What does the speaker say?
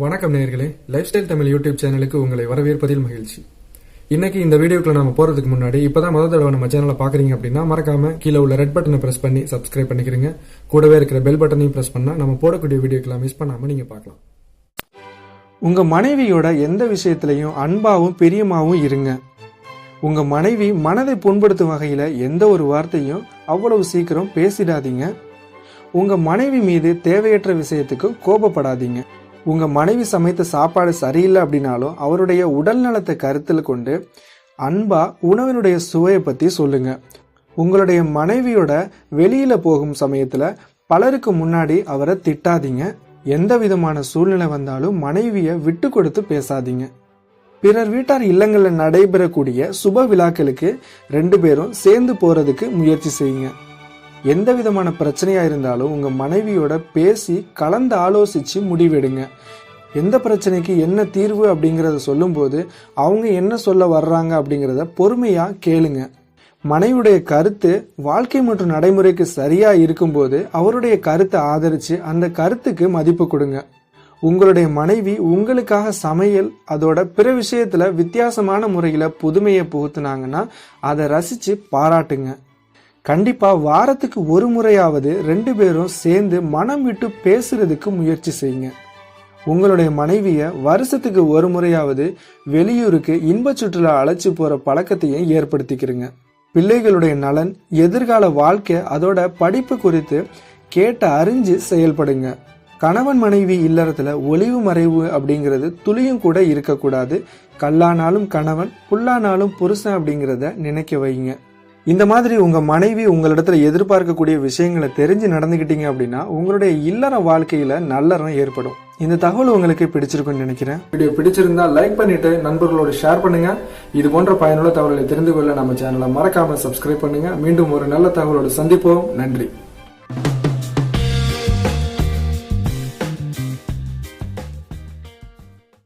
வணக்கம் நேர்களே life style Tamil YouTube சேனலுக்கு உங்களை வரவேற்பதில் மகிழ்ச்சி. இன்னைக்கு இந்த வீடியோக்குள்ள நம்ம போறதுக்கு முன்னாடி இப்பதான் முதல் தடவை நம்ம சேனலை பாக்குறீங்க அப்படின்னா மறக்காம கீழே உள்ள ரெட் பட்டனை பிரஸ் பண்ணி சப்ஸ்கிரைப் பண்ணிக்கிறீங்க. கூடவே இருக்கிற பெல் பட்டனையும் பிரஸ் பண்ணா நம்ம போடக்கூடிய வீடியோக்கெல்லாம் மிஸ் பண்ணாம நீங்க பார்க்கலாம் உங்க மனைவியோட எந்த விஷயத்திலையும் அன்பாவும் பிரியமாவும் இருங்க. உங்க மனைவி மனதை புண்படுத்தும் வகையில எந்த ஒரு வார்த்தையும் அவ்வளவு சீக்கிரம் பேசிடாதீங்க. உங்க மனைவி மீது தேவையற்ற விஷயத்துக்கு கோபப்படாதீங்க. உங்க மனைவி சமைத்த சாப்பாடு சரியில்லை அப்படின்னாலும் அவருடைய உடல் நலத்தை கருத்தில் கொண்டு அன்பா உணவினுடைய சுவையை பத்தி சொல்லுங்க. உங்களுடைய மனைவியோட வெளியில போகும் சமயத்துல பலருக்கு முன்னாடி அவரை திட்டாதீங்க. எந்த விதமான சூழ்நிலை வந்தாலும் மனைவியை விட்டு கொடுத்து பேசாதீங்க. பிறர் வீட்டார் இல்லங்களில் நடைபெறக்கூடிய சுப விழாக்களுக்கு ரெண்டு பேரும் சேர்ந்து போறதுக்கு முயற்சி செய்யுங்க. எந்த விதமான பிரச்சனையா இருந்தாலும் உங்க மனைவியோட பேசி கலந்து ஆலோசிச்சு முடிவெடுங்க. எந்த பிரச்சனைக்கு என்ன தீர்வு அப்படிங்கிறத சொல்லும்போது அவங்க என்ன சொல்ல வர்றாங்க அப்படிங்கிறத பொறுமையா கேளுங்க. மனைவியுடைய கருத்து வாழ்க்கை மற்றும் நடைமுறைக்கு சரியா இருக்கும்போது அவருடைய கருத்தை ஆதரிச்சு அந்த கருத்துக்கு மதிப்பு கொடுங்க. உங்களுடைய மனைவி உங்களுக்காக சமையல் அதோட பிற விஷயத்துல வித்தியாசமான முறையில புதுமையை புகுத்துனாங்கன்னா அதை ரசிச்சு பாராட்டுங்க. கண்டிப்பா வாரத்துக்கு ஒரு முறையாவது ரெண்டு பேரும் சேர்ந்து மனம் விட்டு பேசுறதுக்கு முயற்சி செய்யுங்க. உங்களுடைய மனைவிய வருஷத்துக்கு ஒரு முறையாவது வெளியூருக்கு இன்ப சுற்றுலா அழைச்சி போற பழக்கத்தையும் ஏற்படுத்திக்கிறங்க. பிள்ளைகளுடைய நலன் எதிர்கால வாழ்க்கை அதோட படிப்பு குறித்து கேட்ட அறிஞ்சு செயல்படுங்க. கணவன் மனைவி இல்லறத்துல ஒளிவு மறைவு அப்படிங்கிறது துளியும் கூட இருக்கக்கூடாது. கல்லானாலும் கணவன் புல்லானாலும் புருஷன் அப்படிங்கிறத நினைக்க வைங்க இந்த மாதிரி உங்கள் மனைவி உங்களிடத்துல எதிர்பார்க்கக்கூடிய விஷயங்களை தெரிஞ்சு நடந்துக்கிட்டீங்க அப்படின்னா உங்களுடைய இல்லற வாழ்க்கையில் நல்லறம் ஏற்படும். இந்த தகவல் உங்களுக்கு பிடிச்சிருக்குன்னு நினைக்கிறேன். வீடியோ பிடிச்சிருந்தா லைக் பண்ணிட்டு நண்பர்களோடு ஷேர் பண்ணுங்க. இது போன்ற பயனுள்ள தகவலை தெரிந்து கொள்ள நம்ம சேனலை மறக்காம சப்ஸ்கிரைப் பண்ணுங்க. மீண்டும் ஒரு நல்ல தகவலோடு சந்திப்போம். நன்றி.